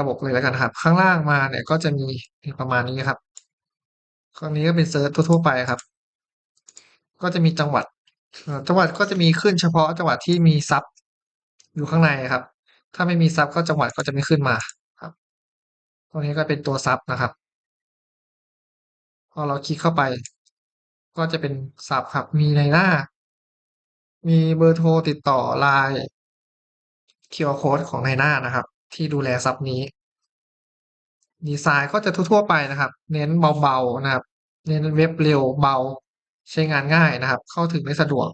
ระบบเลยแล้วกันครับ ข้างล่างมาเนี่ยก็จะมีประมาณนี้ครับข้งนี้ก็เป็นเซิร์ชทั่ว ๆ ไปครับ ก็จะมีจังหวัด จังหวัดก็จะมีขึ้นเฉพาะจังหวัดที่มีซับอยู่ข้างในครับ ถ้าไม่มีซับก็จังหวัดก็จะไม่ขึ้นมาครับ ตรงนี้ก็เป็นตัวซับนะครับ พอเราคลิกเข้าไป ก็จะเป็นซับครับ มีในหน้า มีเบอร์โทรติดต่อไลน์ QR Code ของในหน้านะครับ ที่ดูแลซับนี้ ดีไซน์ก็จะทั่วๆไปนะครับ เน้นเบาๆนะครับ เน้นเว็บเร็วเบาใช้งานง่ายนะครับ เข้าถึงได้สะดวก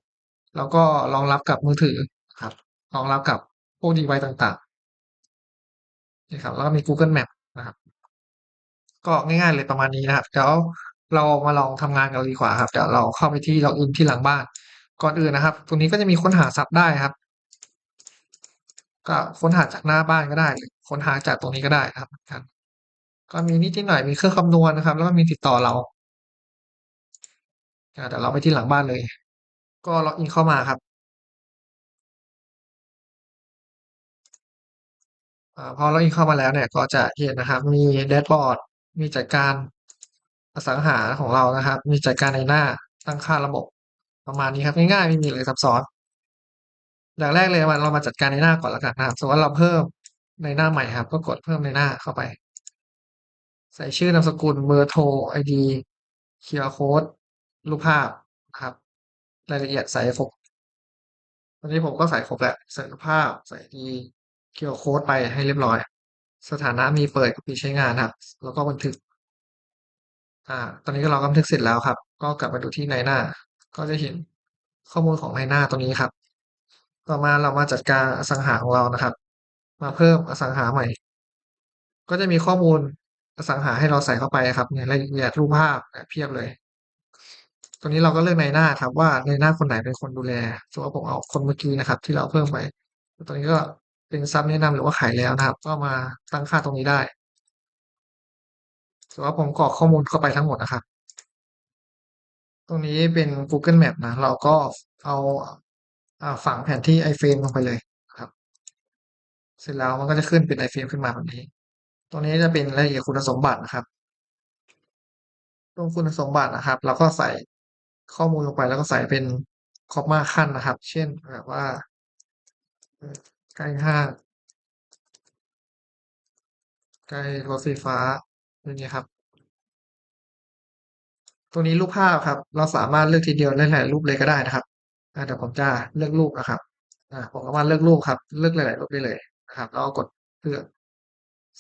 แล้วก็รองรับกับมือถือครับรองรับกับพวก device ต่างๆนี่ครับแล้วก็มี Google Map นะครับ ก็ง่ายๆเลยประมาณนี้นะครับเดี๋ยวเรามาลองทำงานกันดีกว่าครับเดี๋ยวเราเข้าไปที่ล็อกอินที่หลังบ้าน ก่อนอื่นนะครับ ตรงนี้ก็จะมีค้นหาซับได้ครับ ก็ค้นหาจากหน้าบ้านก็ได้หรือค้นหาจากตรงนี้ก็ได้นะครับเหมือนกัน ก็มีนิดหน่อยมีเครื่องคำนวณนะครับ แล้วก็มีติดต่อเราอ่เราไปที่หลังบ้านเลย ก็ล็อกอินเข้ามาครับอพอล็อกอินเข้ามาแล้วเนี่ยก็จะเห็นนะครับ มีแดชบอร์ด มีจัดการอสังหาของเรานะครับ มีจัดการในหน้าตั้งค่าระบบ ประมาณนี้ครับง่ายๆไม่มีอะไรซับซ้อน อย่างแรกเลยมาเรามาจัดการในหน้าก่อนแล้วกันนะครับสมมติว่าเราเพิ่มในหน้าใหม่ครับ ก็กดเพิ่มในหน้าเข้าไป ใส่ชื่อนามสกุลเบอร์โทร ID QR Code รูปภาพนะครับรายละเอียดใส่ให้ครบตอนนี้ผมก็ใส่ครบแล้วใส่รูปภาพใส่ ID QR Code ไปให้เรียบร้อย สถานะมีเปิดกับปิดใช้งานครับ แล้วก็บันทึก อ่า ตอนนี้ก็เราก็บันทึกเสร็จแล้วครับ ก็กลับมาดูที่ในหน้า ก็จะเห็นข้อมูลของในหน้าตรงนี้ครับ ต่อมาเรามาจัดการอสังหาของเรานะครับ มาเพิ่มอสังหาใหม่ ก็จะมีข้อมูลอสังหาให้เราใส่เข้าไปครับในรายละเอียดรูปภาพเนี่ยเพียบเลยตรงนี้เราก็เลือกในหน้าครับว่าในหน้าคนไหนเป็นคนดูแลสมมติว่าผมเอาคนเมื่อกี้นะครับ ที่เราเพิ่มไปตรงนี้ก็เป็นซับแนะนำหรือว่าขายแล้วนะครับ ก็มาตั้งค่าตรงนี้ได้สมมติว่าผมกรอกข้อมูลเข้าไปทั้งหมดนะครับ ตรงนี้เป็น Google Map นะเราก็เอา ฝังแผนที่ iframe ลงไปเลยครับ เสร็จแล้วมันก็จะขึ้นเป็น iframe ขึ้นมาแบบนี้ ตรงนี้จะเป็นรายละเอียดคุณสมบัตินะครับ ตรงคุณสมบัตินะครับ เราก็ใส่ข้อมูลลงไปแล้วก็ใส่เป็น comma ขั้นนะครับ เช่นแบบว่าใกล้ห้างใกล้รถไฟฟ้าอย่างงี้ครับ ตรงนี้รูปภาพครับ เราสามารถเลือกทีเดียวหลายๆรูปเลยก็ได้นะครับ เดี๋ยวผมจะเลือกรูปนะครับผมสามาเลือกรูปครับ เลือกหลายๆรูปได้เลยนะครับ แล้วก็กดเลือก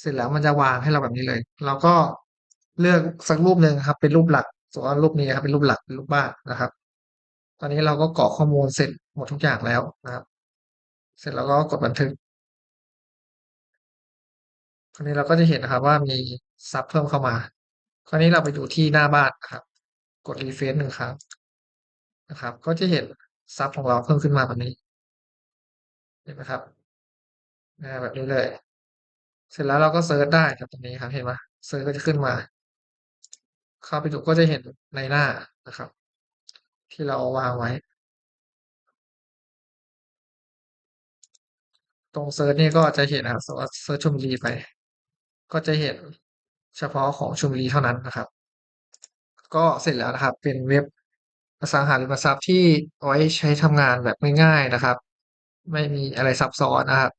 เสร็จแล้วมันจะวางให้เราแบบนี้เลย เราก็เลือกสักรูปหนึ่งครับ เป็นรูปหลักสมมติว่ารูปนี้ครับเป็นรูปหลักเป็นรูปบ้านนะครับ ตอนนี้เราก็กรอกข้อมูลเสร็จหมดทุกอย่างแล้วนะครับ เสร็จแล้วก็กดบันทึกคราวนี้เราก็จะเห็นนะครับว่ามีซับเพิ่มเข้ามา คราวนี้เราไปดูที่หน้าบ้านนะครับ กด refresh 1ครั้งนะครับ ก็จะเห็น ซับของเราเพิ่มขึ้นมาแบบนี้เห็นไหมครับแบบนี้เลย เสร็จแล้วเราก็เซิร์ชได้ครับตรงนี้ครับเห็นไหมเซิร์ชก็จะขึ้นมา เข้าไปดูก็จะเห็นในหน้านะครับ ที่เราวางไว้ ตรงเซิร์ชนี่ก็จะเห็นนะครับสมมติเซิร์ชชลบุรีไป ก็จะเห็นเฉพาะของชลบุรีเท่านั้นนะครับ ก็เสร็จแล้วนะครับ เป็นเว็บ อสังหาริมทรัพย์ที่เอาไว้ใช้ทำงานแบบง่ายๆนะครับ ไม่มีอะไรซับซ้อนนะครับ